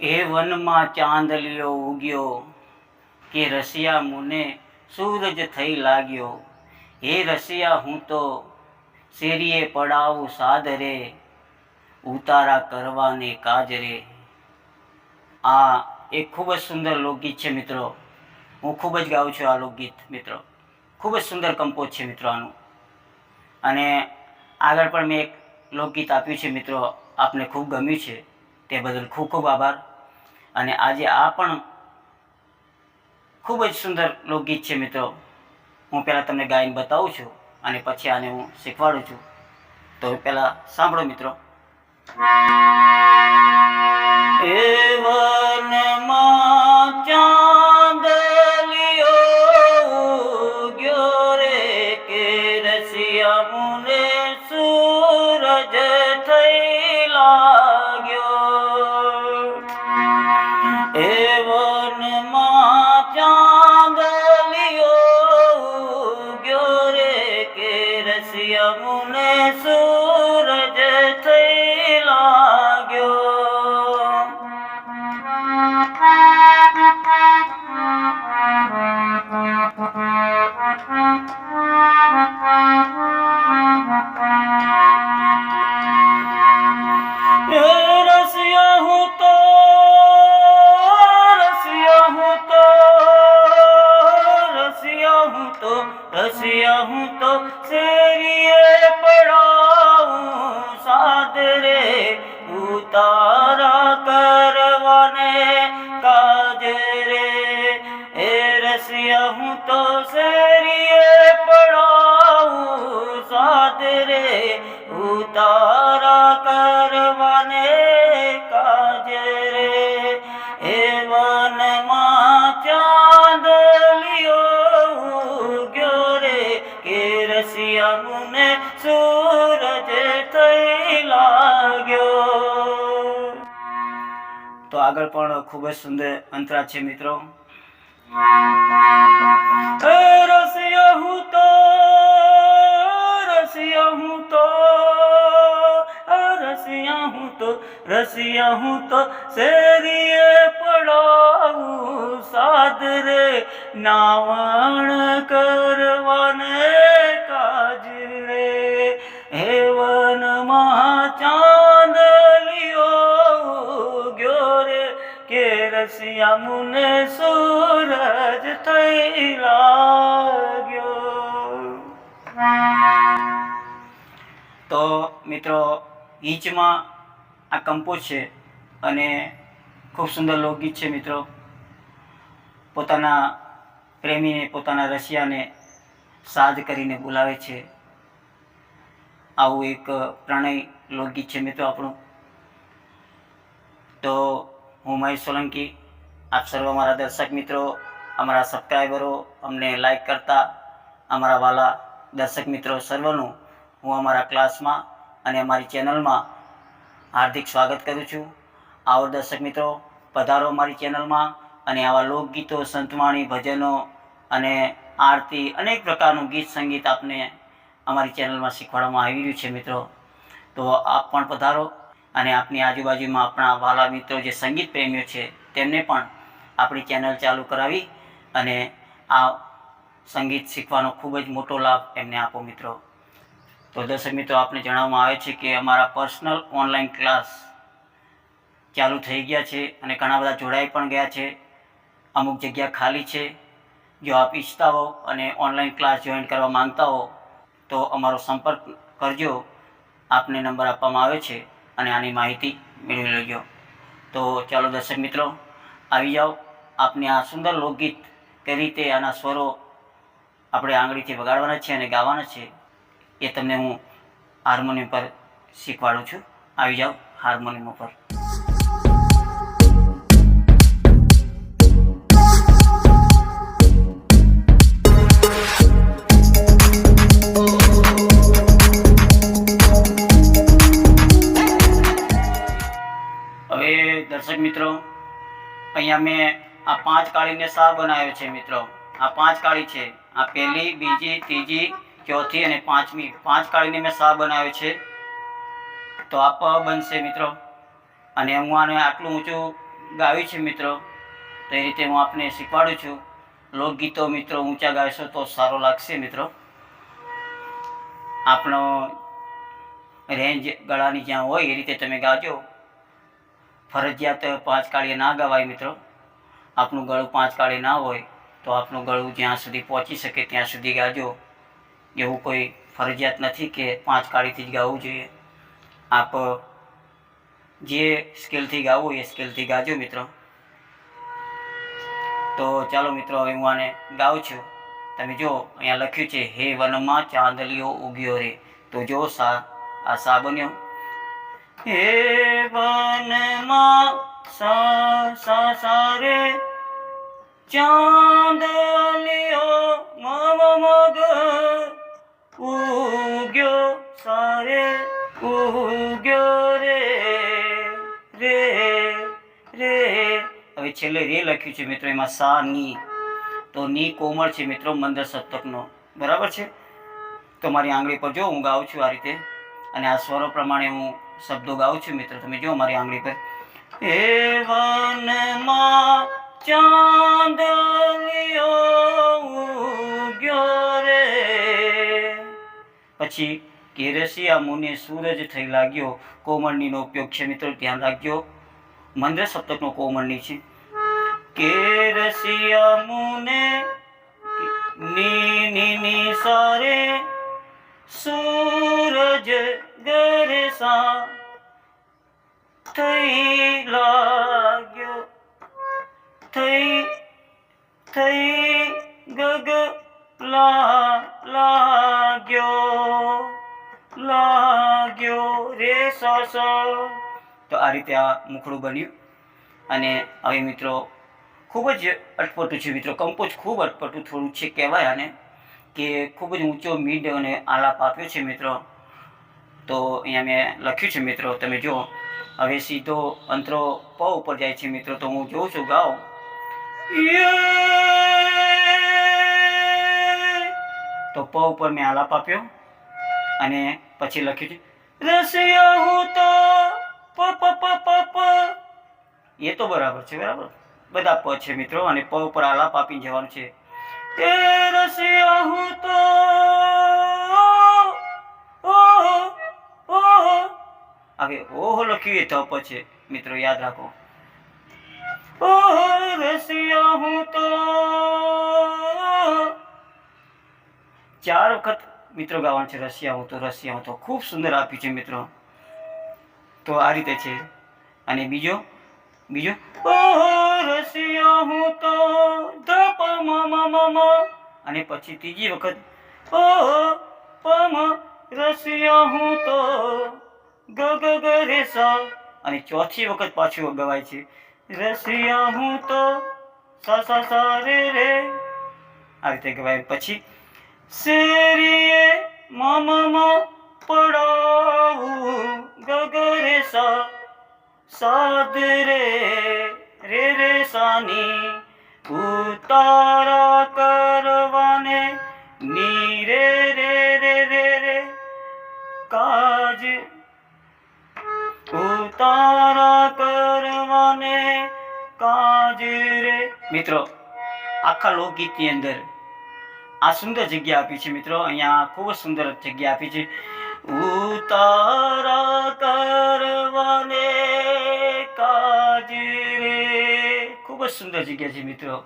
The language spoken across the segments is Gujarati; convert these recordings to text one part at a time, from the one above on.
એ વનમાં ચાંદલિયો ઉગ્યો કે રસિયા મુને સૂરજ થઈ લાગ્યો. હે રસિયા, હું તો શેરીએ પડાવું સાદરે, ઉતારા કરવાને કાજરે. આ એક ખૂબ જ સુંદર લોકગીત છે મિત્રો. હું ખૂબ જ ગાઉં છું આ લોકગીત, મિત્રો. ખૂબ જ સુંદર કંપોઝ છે મિત્રો આનું. અને આગળ પણ મેં એક લોકગીત આપ્યું છે, મિત્રો. આપને ખૂબ ગમ્યું છે. તે બદલ ખૂબ ખૂબ આભાર. અને આજે આ પણ ખૂબ જ સુંદર લોકગીત છે મિત્રો. હું પહેલાં તમને ગાઈને બતાવું છું અને પછી આને હું શીખવાડું છું. તો પહેલાં સાંભળો મિત્રો. એ વનમાં હું તો શેરીએ પડાવું સાદરે ઉતારા કરવાને કાજરે એ રસિયા હું તો શેરીએ પડાવું સાદરે ઉતારા કરવાને આગળ પણ ખૂબ જ સુંદર અંતરા છે, મિત્રો. રસિયા હું તો, રસિયા હું તો રસિયા હું તો, રસિયા હું તો શેરીએ પડાવું સાદરે નાવણ કરવાને રસિયા મુને સૂરજ થઈ લાગ્યો. તો મિત્રો ગીચમાં આ કંપોઝ છે અને ખૂબ સુંદર લોકગીત છે મિત્રો. પોતાના પ્રેમીને, પોતાના રશિયાને સાજ કરીને બોલાવે છે. આવું એક પ્રણય લોકગીત છે મિત્રો આપણું. તો હું મહેશ સોલંકી આપ સર્વ અમારા દર્શક મિત્રો, અમારા સબસ્ક્રાઈબરો અમને લાઈક કરતા અમારા વાલા દર્શક મિત્રો સર્વનું હું અમારા ક્લાસમાં અને અમારી ચેનલમાં હાર્દિક સ્વાગત કરું છું. આવો દર્શક મિત્રો, પધારો અમારી ચેનલમાં અને આવા લોકગીતો, સંતવાણી, ભજનો અને આરતી અનેક પ્રકારનું ગીત સંગીત આપને અમારી ચેનલમાં શીખવાડવામાં આવી રહ્યું છે મિત્રો. તો આપ પણ પધારો અને આપની આજુબાજુમાં આપણા વાલા મિત્રો જે સંગીત પ્રેમીઓ છે તેમને પણ આપણી ચેનલ ચાલુ કરાવી અને આ સંગીત શીખવાનો ખૂબ જ મોટો લાભ એમને આપો મિત્રો. તો દર્શક મિત્રો, આપને જણાવવામાં આવે છે કે અમારા પર્સનલ ઓનલાઈન ક્લાસ ચાલુ થઈ ગયા છે અને ઘણા બધા જોડાઈ પણ ગયા છે. અમુક જગ્યા ખાલી છે. જો આપ ઈચ્છતા હો અને ઓનલાઈન ક્લાસ જોઈન કરવા માંગતા હો, તો અમારો સંપર્ક કરજો. આપને નંબર આપવામાં આવે છે અને આની માહિતી મેળવી લેજો. તો ચાલો દર્શક મિત્રો, આવી જાઓ. આપને આ સુંદર લોકગીત કઈ રીતે આના સ્વરો આપણે આંગળીથી વગાડવાના છે અને ગાવાના છે, એ તમને હું હાર્મોનિયમ પર શીખવાડું છું. આવી જાઓ હાર્મોનિયમ ઉપર. હવે દર્શક મિત્રો, અહીંયા મેં આ પાંચ કાળીને શા બનાવ્યો છે મિત્રો. આ પાંચ કાળી છે. આ પહેલી, બીજી, ત્રીજી, ચોથી અને પાંચમી. પાંચ કાળીને મેં શા બનાવ્યો છે. તો આ બનશે મિત્રો. અને હું આને આટલું ઊંચું ગાવ્યું છે મિત્રો. તો એ રીતે હું આપને શીખવાડું છું. લોકગીતો મિત્રો ઊંચા ગાયશો તો સારો લાગશે મિત્રો. આપણો રેન્જ ગળાની જ્યાં હોય એ રીતે તમે ગાજો. ફરજિયાત પાંચ કાળીએ ના ગવાય મિત્રો. આપણું ગળું પાંચ કાળી ના હોય, તો આપણું ગળું જ્યાં સુધી પહોંચી શકે ત્યાં સુધી ગાજો. એવું કોઈ ફરજિયાત નથી કે પાંચ કાળીથી જ ગાવું જોઈએ. આપ જે સ્કેલથી ગાવું એ સ્કેલથી ગાજો મિત્રો. તો ચાલો મિત્રો, હવે હું આને ગાઉં છું. તમે જો, અહીંયા લખ્યું છે, હે વનમાં ચાંદલીઓ ઉગ્યો રે. તો જો સા, આ સા બન્યો હે વનમાં સા સા સા રે ચાંદલિયો મમ મગ ઉગ્યો સારે ઉગ્યો રે રે રે હવે છેલ્લે રે લખ્યું છે મિત્રો એમાં સા, ની. તો ની કોમળ છે મિત્રો મંદર સપ્તકનો બરાબર છે? તો મારી આંગળી પર જો હું ગાઉં છું આ રીતે. અને આ સ્વરો પ્રમાણે હું શબ્દો ગાઉં છું મિત્રો. તમે જો મારી આંગળી પર. હે વનમાં ચાંદલિયો પછી કેરસિયા મુને સૂરજ થઈ લાગ્યો. કોમળનીનો ઉપયોગ છે મિત્રો, ધ્યાન રાખજો. મંદ્ર સપ્તકનો કોમળની છે. કેરસિયા મુને ની ની ની સારે સૂરજ ગરસા થઈ લાગ્યો થઈ થઈ ગગ લા લાગ્યો. લાગ્યો રે સ તો આ રીતે આ મુખડું બન્યું. અને હવે મિત્રો, ખૂબ જ અટપટું છે મિત્રો કંપોઝ ખૂબ અટપટું થોડું છે કહેવાય આને, કે ખૂબ જ ઊંચો, મીડ અને આલાપ આપ્યો છે મિત્રો. તો અહીંયા મેં લખ્યું છે મિત્રો, તમે જુઓ. હવે સીધો અંતરો પ ઉપર જાય છે મિત્રો, તો હું જોઉં છું, ગાઓ. તો પ ઉપર મેં આલાપ આપ્યો અને પછી લખ્યું છે, રસિયા હું તો પ પ પ પ પ. એ તો બરાબર છે, બરાબર? બધા પ છે મિત્રો, અને પ ઉપર આલાપ આપી જવાનું છે, એ રસિયા હું તો હવે ઓહો લખ્યું એ તો છે? મિત્રો, યાદ રાખો. ઓહો રસિયા હું તો ચાર વખત મિત્રો ગાવાનું છે રસિયા હું તો રસિયા હું તો. ખૂબ સુંદર આપ્યું છે મિત્રો. તો આ રીતે છે. અને બીજો બીજો ઓહો રસિયા હું તો ધપ મમ અને પછી ત્રીજી વખત ઓહો પમ રસિયા હું તો ગ ગ ગ, રે અને ચોથી વખત પાછું ગવાય છે. રસિયા હું, તો. સા સા સા, રે રે. આ રીતે ગવાય પછી શેરીએ મમ પડાવું. ગગરે સા. સાદ રે રે રે સાની ઉતારા કરવાને ની, રે રે રે રે રે. કાજ ઉતારા કરવાને કાજે રે. મિત્રો, આખા લોકગીતની અંદર આ સુંદર જગ્યા આપી છે મિત્રો. અહીંયા ખૂબ જ સુંદર જગ્યા આપી છે. ઉતારા કરવાને કાજે રે. ખૂબ જ સુંદર જગ્યા છે મિત્રો.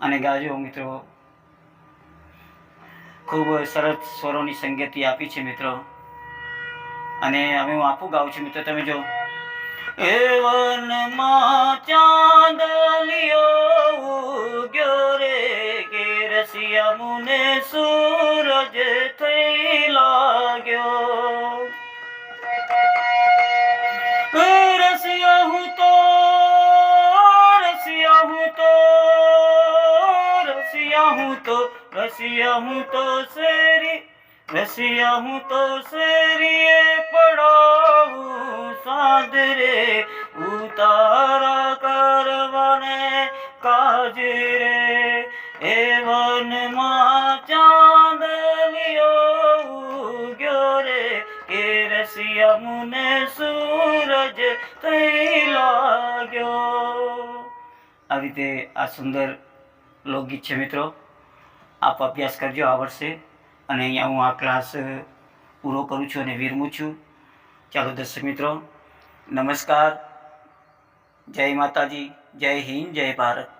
અને ગાજો મિત્રો, ખૂબ સરસ સ્વરોની સંગતિ આપી છે મિત્રો. અને હવે હું આપું ગાઉં છું મિત્રો, તમે જો એ વનમાં ચાંદલિયો ઉગ્યો રે કે રસિયા મુને સૂરજ થઈ લાગ્યો. રસિયા હું તો રસિયા હું તો રસિયા હું તો રસિયા હું તો શેરી રસિયા હું તો શેરીએ પડાવું উতার ઉતારા કરવાને કાજ এমন વનમાં ચાંદલિયો ઉગ્યો રે કે રસિયા મુને સૂરજ થઈ લાગ્યો. આવી રીતે આ સુંદર લોકગીત છે મિત્રો. આપ અભ્યાસ કરજો આ વર્ષે. અને અહીંયા હું આ ક્લાસ પૂરો કરું છું અને વિરમું છું. ચાલો દર્શક મિત્રો નમસ્કાર. જય માતાજી જય હિન્દ જય ભારત.